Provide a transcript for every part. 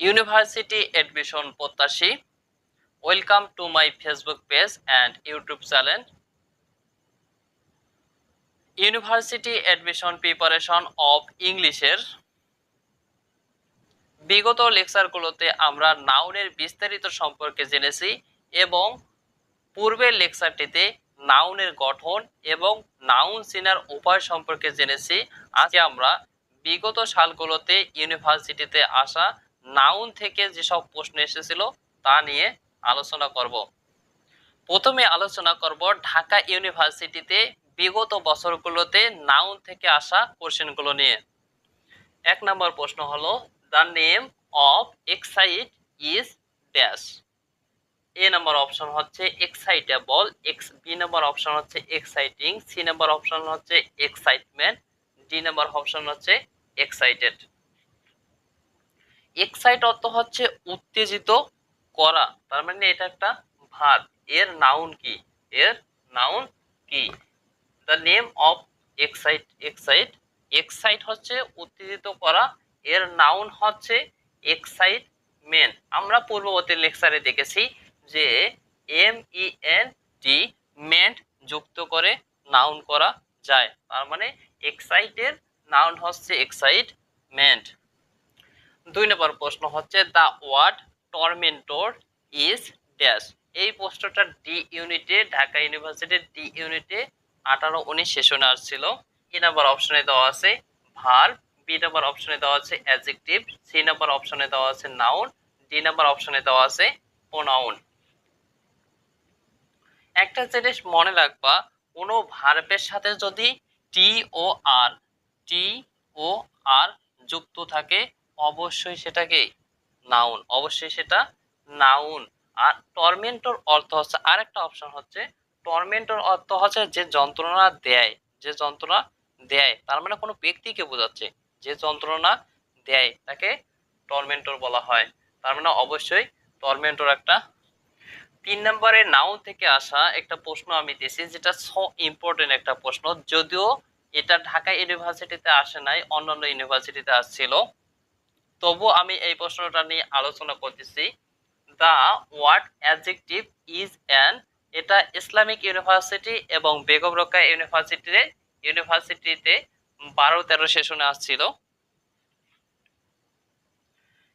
University admission প্রত্যাশী welcome to my Facebook page and YouTube channel university admission preparation of ইংলিশের বিগত লেকচারগুলোতে আমরা নাউনের বিস্তারিত সম্পর্কে জেনেছি এবং পূর্বের লেকচারটিতে নাউনের গঠন এবং নাউন চেনার উপায় সম্পর্কে জেনেছি। আজকে আমরা বিগত সালগুলোতে ইউনিভার্সিটিতে আসা নাউন থেকে যেসব প্রশ্ন এসেছিল তা নিয়ে আলোচনা করব। প্রথমে আলোচনা করব ঢাকা ইউনিভার্সিটিতে বিগত বছরগুলোতে নাউন থেকে আসা কোশ্চেনগুলো নিয়ে। এক নম্বর প্রশ্ন হলো the name of excite is dash A number option হচ্ছে excitable X B number option হচ্ছে এক্সাইটিং সি নম্বর অপশন হচ্ছে এক্সাইটমেন্ট ডি নম্বর অপশন হচ্ছে এক্সাইটেড এক্সাইট অর্থ হচ্ছে উত্তেজিত করা। তার মানে এটা একটা ভাত। এর নাউন কি? এর নাউন কি? The name of excite excite excite হচ্ছে উত্তেজিত করা। এর নাউন হচ্ছে এক্সাইটমেন্ট আমরা পূর্ববর্তী লেকচারে দেখেছি যে M E N T ment যুক্ত করে নাউন করা যায়। তার মানে এক্সাইটের নাউন হচ্ছে এক্সাইটমেন্ট দুই নম্বর প্রশ্ন হচ্ছে the word tormentor is dash এই প্রশ্নটা ডি ইউনিটে ঢাকা ইউনিভার্সিটির ডি ইউনিটে আঠারো উনিশ সেশনে আসছিল এ নাম্বার অপশনে দেওয়া আছে ভার বি নাম্বার অপশনে দেওয়া আছে অ্যাডজেক্টিভ সি নাম্বার অপশনে দেওয়া আছে নাউন ডি নাম্বার অপশনে দেওয়া আছে প্রোনাউন একটা জিনিস মনে রাখবা, কোনো ভার্বের সাথে যদি টি ও আর টি ও আর যুক্ত থাকে অবশ্যই সেটাকে নাউন অবশ্যই সেটা নাউন আর টর্মেন্টর অর্থ হচ্ছে আরেকটা অপশন হচ্ছে টর্মেন্টর অর্থ হচ্ছে যে যন্ত্রণা দেয়, যে যন্ত্রণা দেয়। তার মানে কোনো ব্যক্তিকে বোঝাচ্ছে যে যন্ত্রণা দেয়, তাকে টর্মেন্টর বলা হয়। তার মানে অবশ্যই টর্মেন্টর একটা। তিন নম্বরে নাউন থেকে আসা একটা প্রশ্ন আমি দিয়েছি, যেটা সো ইম্পর্টেন্ট একটা প্রশ্ন। যদিও এটা ঢাকা ইউনিভার্সিটিতে আসে নাই, অন্যান্য ইউনিভার্সিটিতে আসছিল। তবু আমি এই প্রশ্নটা নিয়ে আলোচনা করতেছি। The word adjective is an এটা ইসলামিক ইউনিভার্সিটি এবং বেগম রোকা ইউনিভার্সিটিতে ইউনিভার্সিটিতে বারো তেরো সেশনে আসছিল।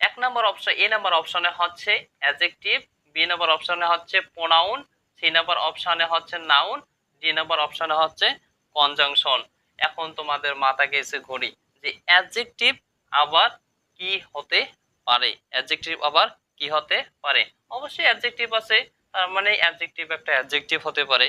এক নম্বর অপশন, এ নম্বর অপশনে হচ্ছে অ্যাডজেক্টিভ বি নম্বর অপশনে হচ্ছে প্রোনাউন সি নম্বর অপশনে হচ্ছে নাউন ডি নম্বর অপশনে হচ্ছে কনজাংশন এখন তোমাদের মাথা গেছে ঘড়ি যে অ্যাডজেক্টিভ আবার কি হতে পারে? অ্যাডজেক্টিভ আবার কি হতে পারে? অবশ্যই অ্যাডজেক্টিভ আছে। তার মানে অ্যাডজেক্টিভ একটা অ্যাডজেক্টিভ হতে পারে।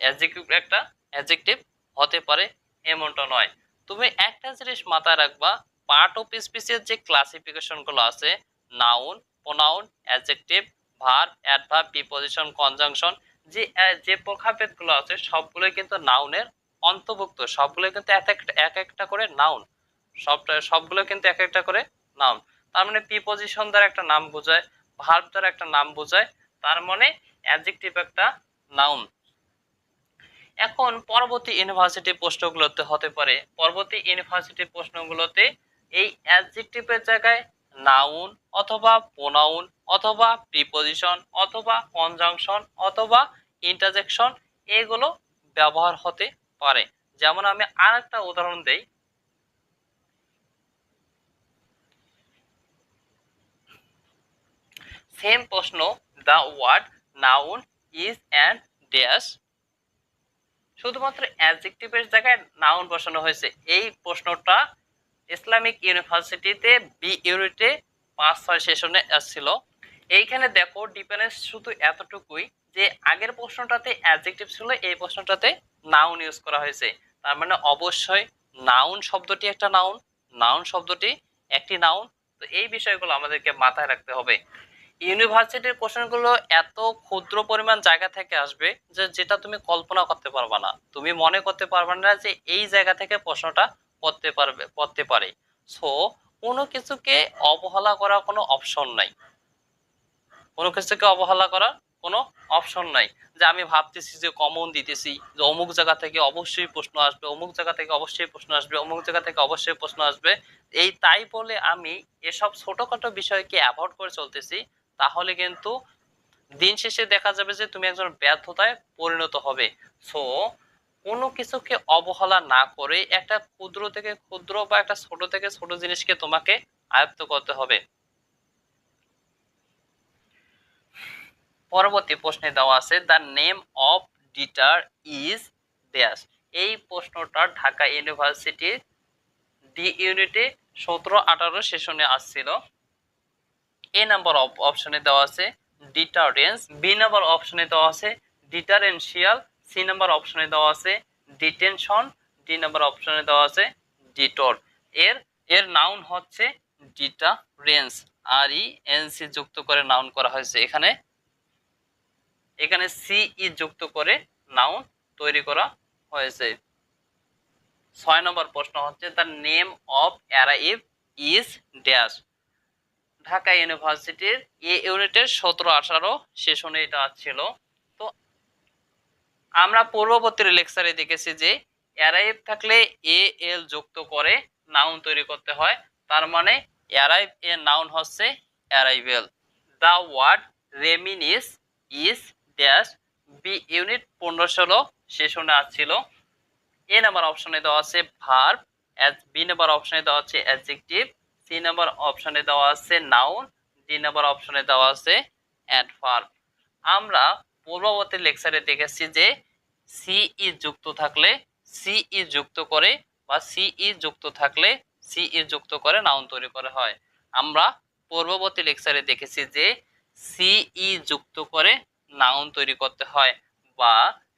অ্যাডজেক্টিভ একটা অ্যাডজেক্টিভ হতে পারে, এমনটা নয়। তুমি একটা জিনিস মাথায় রাখবা পার্ট অফ স্পিচের যে ক্লাসিফিকেশনগুলো আছে noun pronoun adjective verb adverb preposition conjunction যে যে প্রকারভেদগুলো আছে, সবগুলোই কিন্তু নাউনের অন্তর্ভুক্ত। সবগুলো কিন্তু এক একটা করে নাউন সবটা, সবগুলো কিন্তু এক একটা করে নাম। তার মানে প্রিপোজিশন দ্বারা একটা নাম বোঝায় ভার্ব দ্বারা একটা নাম বোঝায়, তার মানে অ্যাডজেক্টিভ একটা নাউন এখন পরবর্তী ইউনিভার্সিটি প্রশ্নগুলোতে হতে পারে, পরবর্তী ইউনিভার্সিটি প্রশ্নগুলোতে এই অ্যাডজেক্টিভের জায়গায় নাউন অথবা প্রোনাউন অথবা প্রিপোজিশন অথবা কনজাংশন অথবা ইন্টারজেকশন এগুলো ব্যবহার হতে পারে। যেমন আমি আর একটা উদাহরণ দেই সেম প্রশ্ন the word noun is and dash শুধুমাত্র অ্যাডজেক্টিভের জায়গায় নাউন বসানো হয়েছে। এই প্রশ্নটা ইসলামিক ইউনিভার্সিটিতে বি ইউনিটে পাঁচ, ছয় সেশনে আসছিল। এইখানে দেখো ডিফারেন্স শুধু এতটুকুই যে আগের প্রশ্নটাতে অ্যাডজেক্টিভ ছিল, এই প্রশ্নটাতে নাউন ইউজ করা হয়েছে। তার মানে অবশ্যই নাউন শব্দটি একটা নাউন নাউন শব্দটি একটি নাউন তো এই বিষয়গুলো আমাদেরকে মাথায় রাখতে হবে। ইউনিভার্সিটির কোশ্চেনগুলো এত ক্ষুদ্র পরিমাণ জায়গা থেকে আসবে যে যেটা তুমি কল্পনা করতে পারবে না। তুমি মনে করতে পারবে না যে এই জায়গা থেকে প্রশ্নটা করতে পারবে, করতে পারে। সো কোনো কিছুকে অবহেলা করার কোনো অপশন নাই। কোনো কিছুকে অবহেলা করার কোনো অপশন নাই। যে আমি ভাবতেছি যে কমন দিতেছি, যে অমুক জায়গা থেকে অবশ্যই প্রশ্ন আসবে, অমুক জায়গা থেকে অবশ্যই প্রশ্ন আসবে, অমুক জায়গা থেকে অবশ্যই প্রশ্ন আসবে। এই তাই বলে আমি এসব ছোটখাটো বিষয়কে অ্যাভয়েড করে চলতেছি। তাহলে কিন্তু দিন শেষে দেখা যাবে যে তুমি একজন ব্যর্থতায় পরিণত হবে। সো কোনো কিছুকে অবহেলা না করে একটা ক্ষুদ্র থেকে ক্ষুদ্র বা একটা ছোট থেকে ছোট জিনিসকে তোমাকে আয়ত্ত করতে হবে। পরবর্তী প্রশ্নে দেওয়া আছে the name of deter is দেয়াস এই প্রশ্নটা ঢাকা ইউনিভার্সিটির ডি ইউনিটে সতেরো আঠারো সেশনে আসছিল। এ নাম্বার অপশনে দেওয়া আছে ডিটারেন্স বি নাম্বার অপশনে দেওয়া আছে ডিটারেন্সিয়াল সি নাম্বার অপশনে দেওয়া আছে ডিটেনশন ডি নাম্বার অপশনে দেওয়া আছে ডিটোর এর এর নাউন হচ্ছে ডিটারেন্স আর ই এন সি যুক্ত করে নাউন করা হয়েছে এখানে। এখানে সি ই যুক্ত করে নাউন তৈরি করা হয়েছে। ছয় নম্বর প্রশ্ন হচ্ছে the name of arrive is dash Dhaka ইউনিভার্সিটির এ ইউনিটের সতেরো আঠারো সেশনে এটা ছিল। তো আমরা পূর্ববর্তী লেকচারে দেখেছি যে অ্যারাইভ থাকলে এ, এল যুক্ত করে নাউন তৈরি করতে হয়। তার মানে অ্যারাইভ এর নাউন হচ্ছে arrival. The word reminisce is dash B unit পনেরো ষোলো সেশনে আসছিল এ নাম্বার অপশনে দেওয়া আছে ভার্ব অ্যাজ বি নাম্বার অপশনে দেওয়া আছে অ্যাডজেক্টিভ। সি নাম্বার অপশনে দেওয়া আছে নাউন ডি নাম্বার অপশনে দেওয়া আছে অ্যাডভার্ব আমরা পূর্ববর্তী লেকচারে দেখেছি যে সিই যুক্ত থাকলে সিই যুক্ত করে বা সিই যুক্ত থাকলে সিই যুক্ত করে নাউন তৈরি করা হয়। আমরা পূর্ববর্তী লেকচারে দেখেছি যে সিই যুক্ত করে নাউন তৈরি করতে হয় বা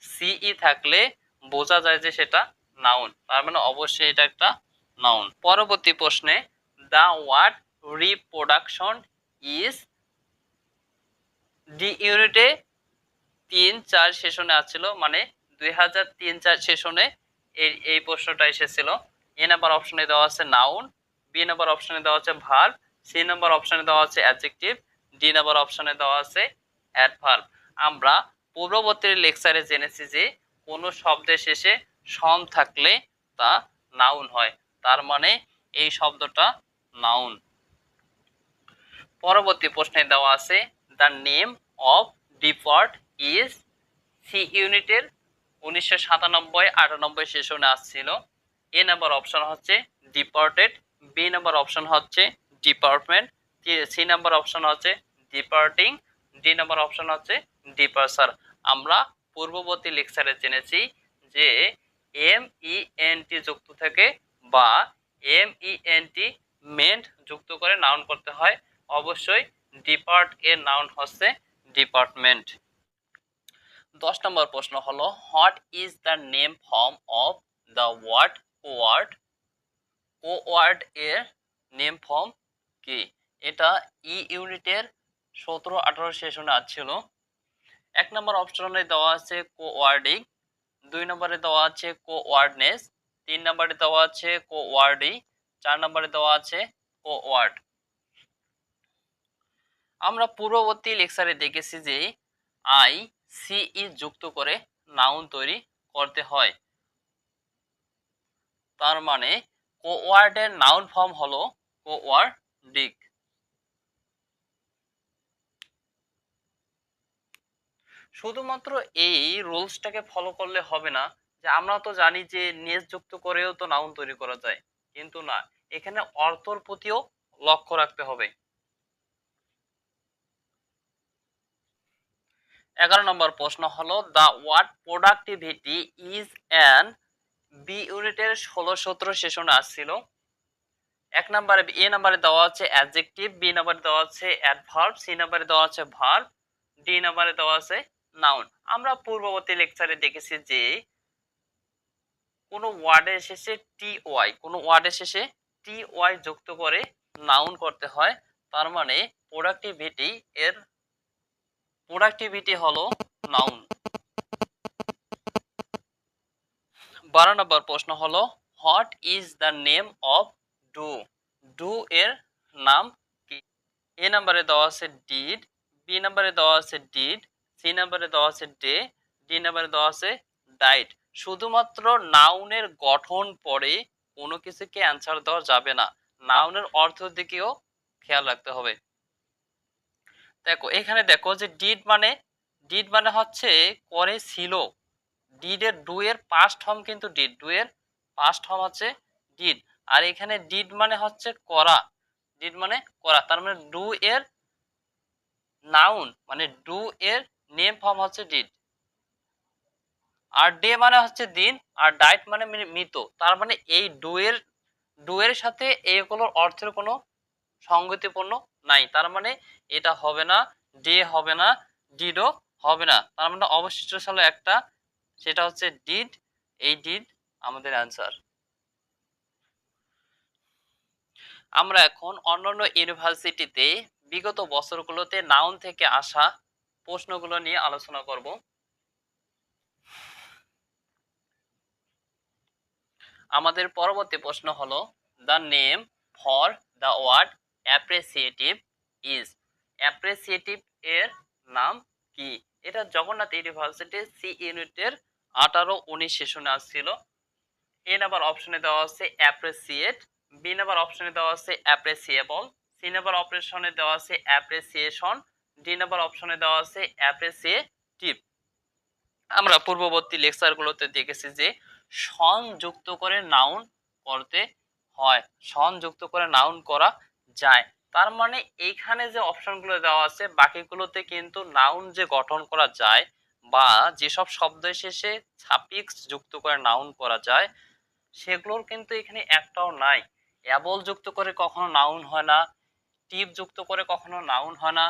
সিই থাকলে বোঝা যায় যে সেটা নাউন তার মানে অবশ্যই এটা একটা নাউন পরবর্তী প্রশ্নে the word reproduction is D ইউনিটে তিন চার সেশনে আসছিল মানে দুই হাজার তিন চার সেশনে এই এই প্রশ্নটা এসেছিল। এ নাম্বার অপশনে দেওয়া আছে নাউন বি নাম্বার অপশনে দেওয়া আছে ভার্ব সি নাম্বার অপশনে দেওয়া আছে অ্যাডজেক্টিভ ডি নাম্বার অপশনে দেওয়া আছে অ্যাডভার্ব আমরা পূর্ববর্তী লেকচারে জেনেছি যে কোনো শব্দের শেষে সম থাকলে তা নাউন হয়। তার মানে এই শব্দটা নাউন পরবর্তী প্রশ্নে দেওয়া আছে the name of default is C ইউনিটের উনিশশো সাতানব্বই, আটানব্বই সেশনে আসছিল। এ নাম্বার অপশন হচ্ছে ডিপার্টেড বি নাম্বার অপশন হচ্ছে ডিপার্টমেন্ট সি নাম্বার অপশন হচ্ছে ডিপার্টিং ডি নাম্বার অপশন হচ্ছে ডিপার্সার আমরা পূর্ববর্তী লেকচারে জেনেছি যে এম ই এন টি যুক্ত থেকে বা M E N T ment যুক্ত করে নাউন করতে হয়। অবশ্যই ডিপার্ট এর নাউন হচ্ছে ডিপার্টমেন্ট। দশ নম্বর প্রশ্ন হলো, what is the name form of the word O word এর নেম ফর্ম কি? এটা ই ইউনিটের সতেরো, আঠারো সেশনে আসছিল এক নম্বর অপশনে দেওয়া আছে কো ওয়ার্ডিং দুই নম্বরে দেওয়া আছে কো ওয়ার্ডনেস তিন নম্বরে দেওয়া আছে কো ওয়ার্ডি চার নম্বরে দেওয়া আছে কো ওয়ার্ড। আমরা পূর্ববর্তী লেকচারে দেখেছি যে আই সিই যুক্ত করে নাউন তৈরি করতে হয়। তার মানে কোওয়ার্ডের নাউন ফর্ম হলো কোওয়ার্ডিক শুধুমাত্র এই রুলসটাকে ফলো করলে হবে না, যে আমরা তো জানি যে নেস যুক্ত করেও তো নাউন তৈরি করা যায়। কিন্তু না, এখানে অর্থর প্রতিও লক্ষ্য রাখতে হবে। এগারো নম্বর প্রশ্ন হলো, the word productivity is an B ইউনিটের ষোলো সতেরো সেশনে আসছিল এক নম্বরে এ নাম্বারে দেওয়া আছে অ্যাডজেক্টিভ বি নাম্বারে দেওয়া আছে অ্যাডভার্ব সি নাম্বারে দেওয়া আছে ভার্ব ডি নাম্বারে দেওয়া আছে নাউন আমরা পূর্ববর্তী লেকচারে দেখেছি যে কোনো ওয়ার্ডের শেষে টি ওয়াই কোনো ওয়ার্ডের শেষে টি ওয়াই যুক্ত করে নাউন করতে হয়। তার মানে প্রোডাক্টিভিটি এর প্রোডাক্টিভিটি হলো নাউন বারো নম্বর প্রশ্ন হলো what is the name of do do এর নাম কি? এ নাম্বারে দেওয়া আছে ডিড বি নাম্বারে দেওয়া আছে ডিড সি নাম্বারে দেওয়া আছে ডে ডি নাম্বারে দেওয়া আছে ডাইট শুধুমাত্র নাউনের গঠন পরে কোনো কিছুকে অ্যান্সার দেওয়া যাবে না। নাউনের অর্থ দিকেও খেয়াল রাখতে হবে। দেখো, এখানে দেখো যে ডিড মানে ডিড মানে হচ্ছে করে ছিল। ডিডের ডু এর পাস্ট ফর্ম কিন্তু ডিড ডু এর পাস্ট ফর্ম হচ্ছে ডিড আর এখানে ডিড মানে হচ্ছে করা। ডিড মানে করা, তার মানে ডু এর নাউন মানে ডু এর নেম ফর্ম হচ্ছে ডিড আর ডে মানে হচ্ছে দিন, আর ডাইট মানে মৃত। তার মানে এই ডু এর ডু এর সাথে এইগুলোর অর্থের কোনো সঙ্গতিপূর্ণ নাই। তার মানে এটা হবে না, ডে হবে না, ডিডও হবে না। তার মানে অবশিষ্ট ছিল একটা, সেটা হচ্ছে ডিড। এই ডিড আমাদের অ্যান্সার। আমরা এখন অন্যান্য ইউনিভার্সিটিতে বিগত বছরগুলোতে নাউন থেকে আসা প্রশ্নগুলো নিয়ে আলোচনা করব। আমাদের পরবর্তী প্রশ্ন হলো the name for the word appreciative is appreciative এর নাম কি? এটা জগন্নাথ ইউনিভার্সিটি সি ইউনিটের আঠারো উনিশ সেশনে আসছিল। এ নাম্বার অপশনে দেওয়া আছে অ্যাপ্রিসিয়েট বি নাম্বার অপশনে দেওয়া আছে অ্যাপ্রিসিয়েবল সি নাম্বার অপশনে দেওয়া আছে অ্যাপ্রিসিয়েশন ডি নাম্বার অপশনে দেওয়া আছে অ্যাপ্রিসিয়েটিভ আমরা পূর্ববর্তী লেকচারগুলোতে দেখেছি যে সংযুক্ত করে নাউন করতে হয়। সংযুক্ত করে নাউন করা যায়। তার মানে এইখানে যে অপশনগুলো দেওয়া আছে, বাকিগুলোতে কিন্তু নাউন যে গঠন করা যায় বা যেসব শব্দ শেষে সাপিক্স যুক্ত করে নাউন করা যায়, সেগুলোর কিন্তু এখানে একটাও নাই। অ্যাবল যুক্ত করে কখনো নাউন হয় না টিপ যুক্ত করে কখনো নাউন হয় না,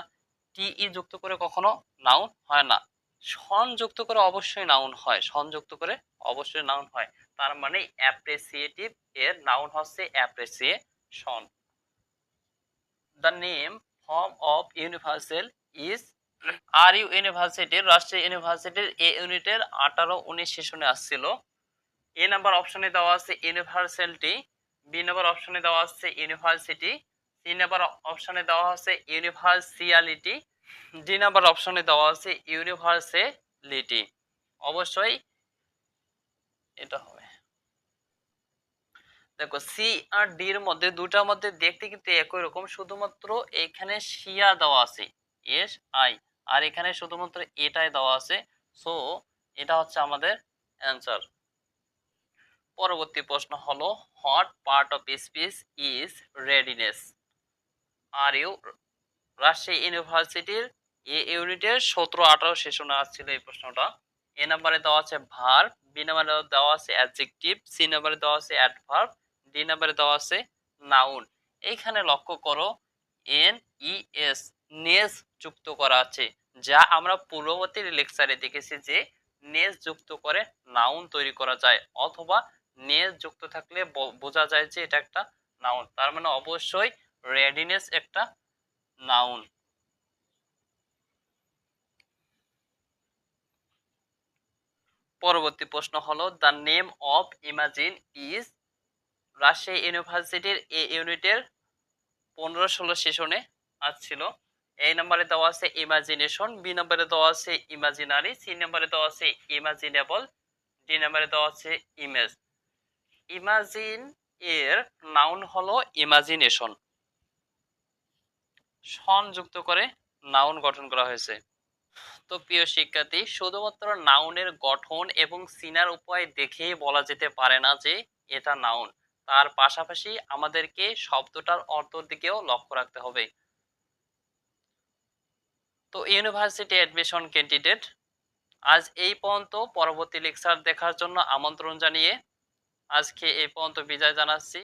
টিই যুক্ত করে কখনো নাউন হয় না। সংযুক্ত করে অবশ্যই নাউন হয়। সংযুক্ত করে অবশ্যই নাউন হয়। তার মানে অ্যাপ্রিসিয়েটিভ এর নাউন হচ্ছে appreciation the name form of universal is R U ইউনিভার্সিটির রাষ্ট্রীয় ইউনিভার্সিটির এ ইউনিটের আঠারো উনিশ সেশনে আসছিল। এ নাম্বার অপশনে দেওয়া আছে ইউনিভার্সালিটি বি নাম্বার অপশনে দেওয়া আছে ইউনিভার্সিটি সি নাম্বার অপশনে দেওয়া আছে ইউনিভার্সিয়ালিটি ডি নাম্বার অপশনে দেওয়া আছে ইউনিভার্সালিটি। অবশ্যই এটা হবে। দেখো সি আর ডি এর মধ্যে দুটার মধ্যে দেখতে কিন্তু একই রকম, শুধুমাত্র এখানে শিয়া দেওয়া আছে এস আই আর এখানে শুধুমাত্র এটাই দেওয়া আছে। সো এটা হচ্ছে আমাদের অ্যান্সার পরবর্তী প্রশ্ন হলো what part of speech is readiness R U Rajshahi university A ইউনিটের সতেরো, আঠারো সেশনে আসছিল এই প্রশ্নটা। এ নাম্বারে দেওয়া আছে ভার বি নাম্বারে দেওয়া আছে অ্যাডজেক্টিভ সি নাম্বারে দেওয়া আছে অ্যাডভার্ব ডি নাম্বারে দেওয়া আছে নাউন এইখানে লক্ষ্য করো এন ই এস নেস যুক্ত করা আছে, যা আমরা পূর্ববর্তী লেকচারে দেখেছি যে নেস যুক্ত করে নাউন তৈরি করা যায়, অথবা নেস যুক্ত থাকলে বোঝা যায় যে এটা একটা নাউন তার মানে অবশ্যই রেডিনেস একটা নাউন। পরবর্তী প্রশ্ন হলো the name of imagine is Rajshahi university A ইউনিটের পনেরো ষোলো সেশনে আসছিল এই নাম্বারে দেওয়া আছে ইমাজিনেশন বি নম্বরে দেওয়া আছে ইমাজিনারি সি নম্বরে দেওয়া আছে ইমাজিনেবল ডি নম্বরে দেওয়া আছে ইমেজ ইমাজিন এর নাউন হলো ইমাজিনেশন সংযুক্ত করে নাউন গঠন করা হয়েছে। তো প্রিয় শিক্ষার্থী, শুধুমাত্র নাউনের গঠন এবং সিনার উপায় দেখেই বলা যেতে পারে না যে এটা নাউন তার পাশাপাশি আমাদেরকে শব্দটার অর্থর দিকেও লক্ষ্য রাখতে হবে। তো ইউনিভার্সিটি অ্যাডমিশন ক্যান্ডিডেট আজ এই পর্যন্ত পরবর্তী লেকচার দেখার জন্য আমন্ত্রণ জানিয়ে আজকে এই পর্যন্ত বিদায় জানাচ্ছি।